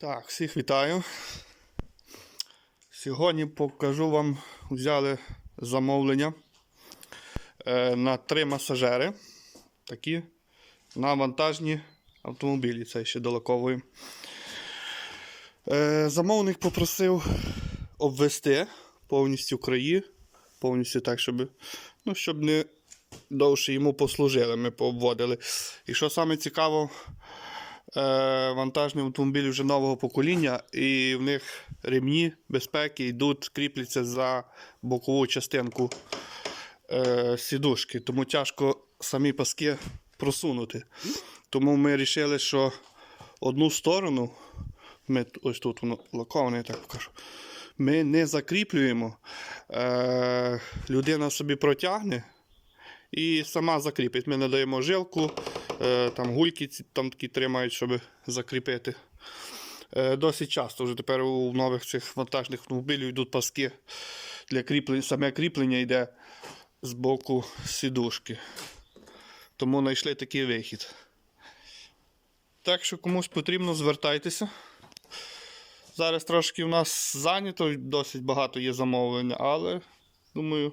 Так, всіх вітаю. Сьогодні покажу вам, взяли замовлення е, на три масажери. Такі на вантажні автомобілі. Це ще далекової. Е, замовник попросив обвести повністю краї, повністю так, щоб, ну, щоб не довше йому послужили, ми пообводили. І що саме цікаво, е, вантажні автомобілі вже нового покоління, і в них ремні безпеки йдуть, кріпляться за бокову частинку е, сідушки, тому тяжко самі паски просунути. Тому ми вирішили, що одну сторону, ми, ось тут воно лаковане, я так покажу. Ми не закріплюємо. Е, людина собі протягне і сама закріпить. Ми надаємо жилку, там гульки ці- там такі тримають, щоб закріпити. Е, досить часто вже тепер у нових цих вантажних автомобілів йдуть паски для кріплення. Саме кріплення йде з боку сідушки. Тому знайшли такий вихід. Так що комусь потрібно, звертайтеся. Зараз трошки у нас зайнято, досить багато є замовлень, але думаю,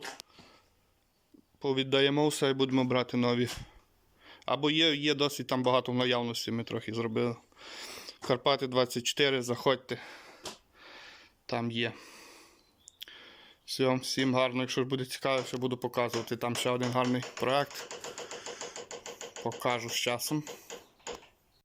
повіддаємо все і будемо брати нові. Або є, є досить там багато в наявності, ми трохи зробили. Карпати 24, заходьте. Там є. Все, всім гарно. Якщо буде цікаво, ще буду показувати. Там ще один гарний проект. Покажу з часом.